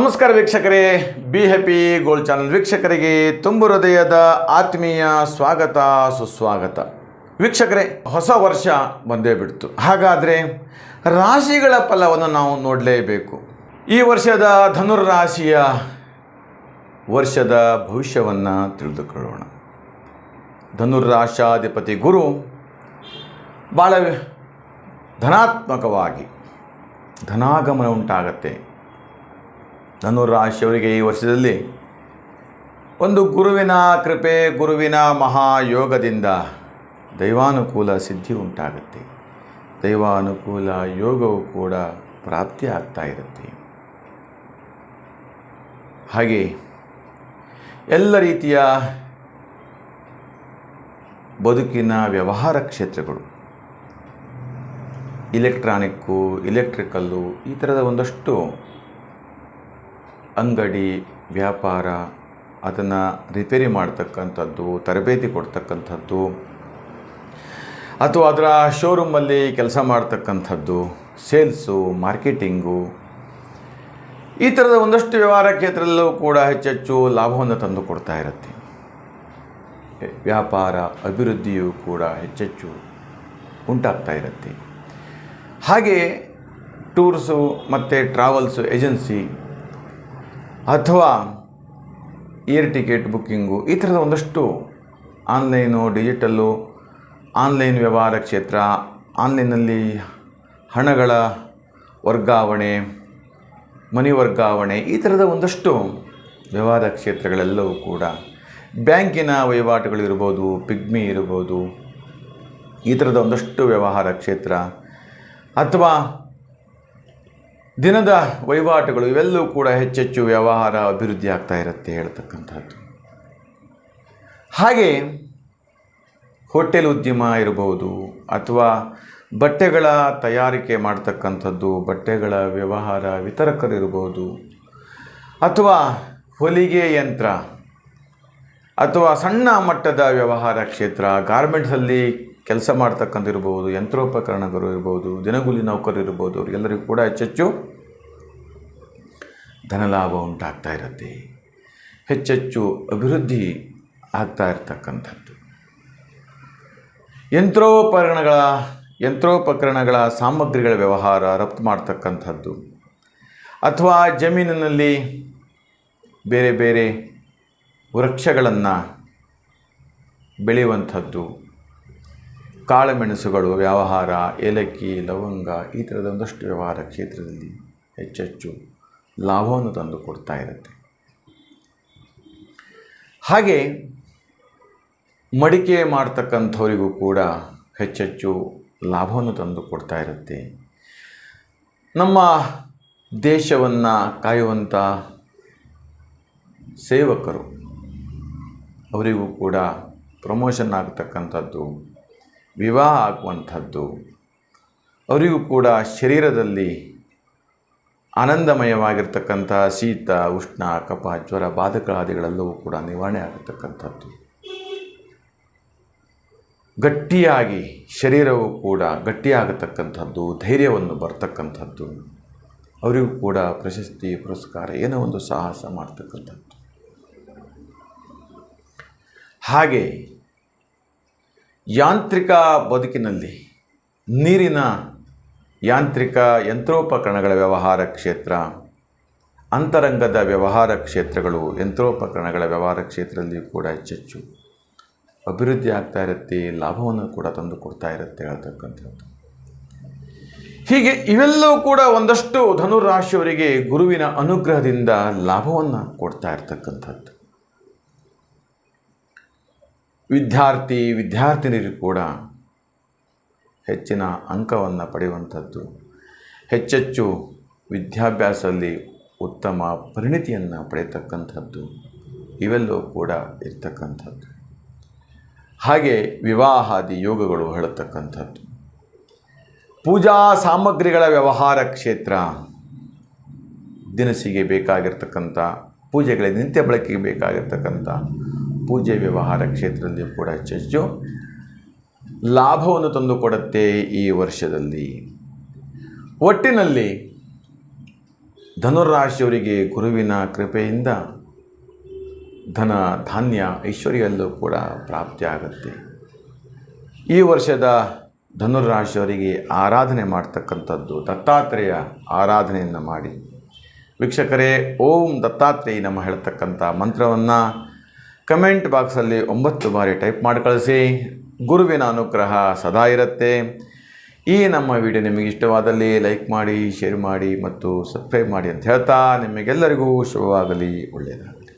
ನಮಸ್ಕಾರ ವೀಕ್ಷಕರೇ. Be happy gold channel ವೀಕ್ಷಕರಿಗೆ ತುಂಬು ಹೃದಯದ ಆತ್ಮೀಯ ಸ್ವಾಗತ, ಸುಸ್ವಾಗತ. ವೀಕ್ಷಕರೇ, ಹೊಸ ವರ್ಷ ಬಂದೇ ಬಿಡ್ತು. ಹಾಗಾದರೆ ರಾಶಿಗಳ ಫಲವನ್ನು ನಾವು ನೋಡಲೇಬೇಕು. ಈ ವರ್ಷದ ಧನುರ್ರಾಶಿಯ ವರ್ಷದ ಭವಿಷ್ಯವನ್ನು ತಿಳಿದುಕೊಳ್ಳೋಣ. ಧನುರ್ರಾಶಾಧಿಪತಿ ಗುರು ಭಾಳ ಧನಾತ್ಮಕವಾಗಿ ಧನಾಗಮನ ಉಂಟಾಗತ್ತೆ. ಧನುರಾಶಿಯವರಿಗೆ ಈ ವರ್ಷದಲ್ಲಿ ಒಂದು ಗುರುವಿನ ಕೃಪೆ, ಗುರುವಿನ ಮಹಾಯೋಗದಿಂದ ದೈವಾನುಕೂಲ ಸಿದ್ಧಿ ಉಂಟಾಗುತ್ತೆ. ದೈವಾನುಕೂಲ ಯೋಗವು ಕೂಡ ಪ್ರಾಪ್ತಿ ಆಗ್ತಾ ಇರುತ್ತೆ. ಹಾಗೆ ಎಲ್ಲ ರೀತಿಯ ಬದುಕಿನ ವ್ಯವಹಾರ ಕ್ಷೇತ್ರಗಳು ಇಲೆಕ್ಟ್ರಾನಿಕ್ಕು ಇಲೆಕ್ಟ್ರಿಕಲ್ಲು ಈ ಥರದ ಒಂದಷ್ಟು ಅಂಗಡಿ, ವ್ಯಾಪಾರ, ಅದನ್ನು ರಿಪೇರಿ ಮಾಡ್ತಕ್ಕಂಥದ್ದು, ತರಬೇತಿ ಕೊಡ್ತಕ್ಕಂಥದ್ದು, ಅಥವಾ ಅದರ ಶೋರೂಮಲ್ಲಿ ಕೆಲಸ ಮಾಡ್ತಕ್ಕಂಥದ್ದು ಸೇಲ್ಸು ಮಾರ್ಕೆಟಿಂಗು ಈ ಥರದ ಒಂದಷ್ಟು ವ್ಯವಹಾರ ಕ್ಷೇತ್ರದಲ್ಲೂ ಕೂಡ ಹೆಚ್ಚೆಚ್ಚು ಲಾಭವನ್ನು ತಂದು ಕೊಡ್ತಾ ಇರುತ್ತೆ. ವ್ಯಾಪಾರ, ಅಭಿವೃದ್ಧಿಯು ಕೂಡ ಹೆಚ್ಚೆಚ್ಚು ಉಂಟಾಗ್ತಾ ಇರುತ್ತೆ. ಹಾಗೆ ಟೂರ್ಸು ಮತ್ತು ಟ್ರಾವೆಲ್ಸು ಏಜೆನ್ಸಿ ಅಥವಾ ಏರ್ ಟಿಕೆಟ್ ಬುಕ್ಕಿಂಗು ಈ ಥರದ ಒಂದಷ್ಟು ಆನ್ಲೈನು ಡಿಜಿಟಲ್ಲು ಆನ್ಲೈನ್ ವ್ಯವಹಾರ ಕ್ಷೇತ್ರ ಆನ್ಲೈನಲ್ಲಿ ಹಣಗಳ ವರ್ಗಾವಣೆ ಮನಿ ವರ್ಗಾವಣೆ, ಈ ಥರದ ಒಂದಷ್ಟು ವ್ಯವಹಾರ ಕ್ಷೇತ್ರಗಳೆಲ್ಲವೂ ಕೂಡ ಬ್ಯಾಂಕಿನ ವಹಿವಾಟುಗಳಿರ್ಬೋದು ಪಿಗ್ಮಿ ಇರ್ಬೋದು, ಈ ಥರದ ಒಂದಷ್ಟು ವ್ಯವಹಾರ ಕ್ಷೇತ್ರ, ಅಥವಾ ದಿನದ ವಹಿವಾಟುಗಳು ಇವೆಲ್ಲವೂ ಕೂಡ ಹೆಚ್ಚೆಚ್ಚು ವ್ಯವಹಾರ ಅಭಿವೃದ್ಧಿ ಆಗ್ತಾ ಇರುತ್ತೆ ಹೇಳ್ತಕ್ಕಂಥದ್ದು. ಹಾಗೆ ಹೋಟೆಲ್ ಉದ್ಯಮ ಇರಬಹುದು ಅಥವಾ ಬಟ್ಟೆಗಳ ತಯಾರಿಕೆ ಮಾಡ್ತಕ್ಕಂಥದ್ದು, ಬಟ್ಟೆಗಳ ವ್ಯವಹಾರ ವಿತರಕರಿರ್ಬೋದು ಅಥವಾ ಹೊಲಿಗೆ ಯಂತ್ರ ಅಥವಾ ಸಣ್ಣ ಮಟ್ಟದ ವ್ಯವಹಾರ ಕ್ಷೇತ್ರ, ಗಾರ್ಮೆಂಟ್ಸಲ್ಲಿ ಕೆಲಸ ಮಾಡ್ತಕ್ಕಂಥ ಇರ್ಬೋದು ಯಂತ್ರೋಪಕರಣಗಳು ಇರ್ಬೋದು ದಿನಗೂಲಿ ನೌಕರರು ಇರ್ಬೋದು ಅವರಿಗೆಲ್ಲರಿಗೂ ಕೂಡ ಹೆಚ್ಚೆಚ್ಚು ಧನಲಾಭ ಉಂಟಾಗ್ತಾ ಇರುತ್ತೆ. ಹೆಚ್ಚೆಚ್ಚು ಅಭಿವೃದ್ಧಿ ಆಗ್ತಾ ಇರತಕ್ಕಂಥದ್ದು. ಯಂತ್ರೋಪಕರಣಗಳ ಯಂತ್ರೋಪಕರಣಗಳ ಸಾಮಗ್ರಿಗಳ ವ್ಯವಹಾರ ರಫ್ತು ಮಾಡ್ತಕ್ಕಂಥದ್ದು. ಅಥವಾ ಜಮೀನಿನಲ್ಲಿ ಬೇರೆ ಬೇರೆ ವೃಕ್ಷಗಳನ್ನು ಬೆಳೆಯುವಂಥದ್ದು. ಕಾಳುಮೆಣಸುಗಳು, ವ್ಯವಹಾರ, ಏಲಕ್ಕಿ, ಲವಂಗ ಈ ಥರದ ಒಂದಷ್ಟು ವ್ಯವಹಾರ ಕ್ಷೇತ್ರದಲ್ಲಿ ಹೆಚ್ಚೆಚ್ಚು ಲಾಭವನ್ನು ತಂದು ಕೊಡ್ತಾ ಇರುತ್ತೆ. ಹಾಗೆ ಮಡಿಕೆ ಮಾಡ್ತಕ್ಕಂಥವರಿಗೂ ಕೂಡ ಹೆಚ್ಚೆಚ್ಚು ಲಾಭವನ್ನು ತಂದು ಕೊಡ್ತಾ ಇರುತ್ತೆ. ನಮ್ಮ ದೇಶವನ್ನು ಕಾಯುವಂಥ ಸೇವಕರು, ಅವರಿಗೂ ಕೂಡ ಪ್ರಮೋಷನ್ ಆಗ್ತಕ್ಕಂಥದ್ದು, ವಿವಾಹ ಆಗುವಂಥದ್ದು, ಅವರಿಗೂ ಕೂಡ ಶರೀರದಲ್ಲಿ ಆನಂದಮಯವಾಗಿರ್ತಕ್ಕಂಥ ಶೀತ, ಉಷ್ಣ, ಕಫ, ಜ್ವರ ಬಾಧಕಾದಿಗಳೆಲ್ಲವೂ ಕೂಡ ನಿವಾರಣೆ ಆಗತಕ್ಕಂಥದ್ದು. ಗಟ್ಟಿಯಾಗಿ ಶರೀರವು ಕೂಡ ಗಟ್ಟಿಯಾಗತಕ್ಕಂಥದ್ದು, ಧೈರ್ಯವನ್ನು ಬರ್ತಕ್ಕಂಥದ್ದು. ಅವರಿಗೂ ಕೂಡ ಪ್ರಶಸ್ತಿ, ಪುರಸ್ಕಾರ, ಏನೋ ಒಂದು ಸಾಹಸ ಮಾಡ್ತಕ್ಕಂಥದ್ದು. ಹಾಗೆ ಯಾಂತ್ರಿಕ ಬದುಕಿನಲ್ಲಿ ನೀರಿನ ಯಾಂತ್ರಿಕ ಯಂತ್ರೋಪಕರಣಗಳ ವ್ಯವಹಾರ ಕ್ಷೇತ್ರ, ಅಂತರಂಗದ ವ್ಯವಹಾರ ಕ್ಷೇತ್ರಗಳು ಯಂತ್ರೋಪಕರಣಗಳ ವ್ಯವಹಾರ ಕ್ಷೇತ್ರದಲ್ಲಿಯೂ ಕೂಡ ಹೆಚ್ಚೆಚ್ಚು ಅಭಿವೃದ್ಧಿ ಆಗ್ತಾ ಇರುತ್ತೆ, ಲಾಭವನ್ನು ಕೂಡ ತಂದು ಕೊಡ್ತಾ ಇರುತ್ತೆ ಹೇಳ್ತಕ್ಕಂಥದ್ದು. ಹೀಗೆ ಇವೆಲ್ಲವೂ ಕೂಡ ಒಂದಷ್ಟು ಧನುರಾಶಿಯವರಿಗೆ ಗುರುವಿನ ಅನುಗ್ರಹದಿಂದ ಲಾಭವನ್ನು ಕೊಡ್ತಾ ಇರತಕ್ಕಂಥದ್ದು. ವಿದ್ಯಾರ್ಥಿ, ವಿದ್ಯಾರ್ಥಿನಿಯರು ಕೂಡ ಹೆಚ್ಚಿನ ಅಂಕವನ್ನು ಪಡೆಯುವಂಥದ್ದು. ಹೆಚ್ಚೆಚ್ಚು ವಿದ್ಯಾಭ್ಯಾಸದಲ್ಲಿ ಉತ್ತಮ ಪರಿಣಿತಿಯನ್ನು ಪಡೆಯತಕ್ಕಂಥದ್ದು. ಇವೆಲ್ಲವೂ ಕೂಡ ಇರ್ತಕ್ಕಂಥದ್ದು. ಹಾಗೆ ವಿವಾಹಾದಿ ಯೋಗಗಳು ಹೇಳತಕ್ಕಂಥದ್ದು. ಪೂಜಾ ಸಾಮಗ್ರಿಗಳ ವ್ಯವಹಾರ ಕ್ಷೇತ್ರ ದಿನಸಿಗೆ ಬೇಕಾಗಿರ್ತಕ್ಕಂಥ ಪೂಜೆಗಳ ನಿತ್ಯ ಬಳಕೆಗೆ ಬೇಕಾಗಿರ್ತಕ್ಕಂಥ ಪೂಜೆ ವ್ಯವಹಾರ ಕ್ಷೇತ್ರದಲ್ಲಿಯೂ ಕೂಡ ಹೆಚ್ಚೆಚ್ಚು ಲಾಭವನ್ನು ತಂದುಕೊಡುತ್ತೆ ಈ ವರ್ಷದಲ್ಲಿ. ಒಟ್ಟಿನಲ್ಲಿ ಧನುರಾಶಿಯವರಿಗೆ ಗುರುವಿನ ಕೃಪೆಯಿಂದ ಧನ ಧಾನ್ಯ ಐಶ್ವರ್ಯಲ್ಲೂ ಕೂಡ ಪ್ರಾಪ್ತಿಯಾಗುತ್ತೆ. ಈ ವರ್ಷದ ಧನುರಾಶಿಯವರಿಗೆ ಆರಾಧನೆ ಮಾಡ್ತಕ್ಕಂಥದ್ದು ದತ್ತಾತ್ರೇಯ ಆರಾಧನೆಯನ್ನು ಮಾಡಿ. ವೀಕ್ಷಕರೇ, ಓಂ ದತ್ತಾತ್ರೇಯ ನಮ್ಮ ಹೇಳ್ತಕ್ಕಂಥ ಮಂತ್ರವನ್ನು ಕಮೆಂಟ್ ಬಾಕ್ಸಲ್ಲಿ ಒಂಬತ್ತು ಬಾರಿ ಟೈಪ್ ಮಾಡಿ ಕಳಿಸಿ. ಗುರುವಿನ ಅನುಗ್ರಹ ಸದಾ ಇರುತ್ತೆ. ಈ ನಮ್ಮ ವಿಡಿಯೋ ನಿಮಗೆ ಇಷ್ಟವಾದಲ್ಲಿ ಲೈಕ್ ಮಾಡಿ, ಶೇರ್ ಮಾಡಿ ಮತ್ತು ಸಬ್ಸ್ಕ್ರೈಬ್ ಮಾಡಿ ಅಂತ ಹೇಳ್ತಾ ನಿಮಗೆಲ್ಲರಿಗೂ ಶುಭವಾಗಲಿ, ಒಳ್ಳೆಯದಾಗಲಿ.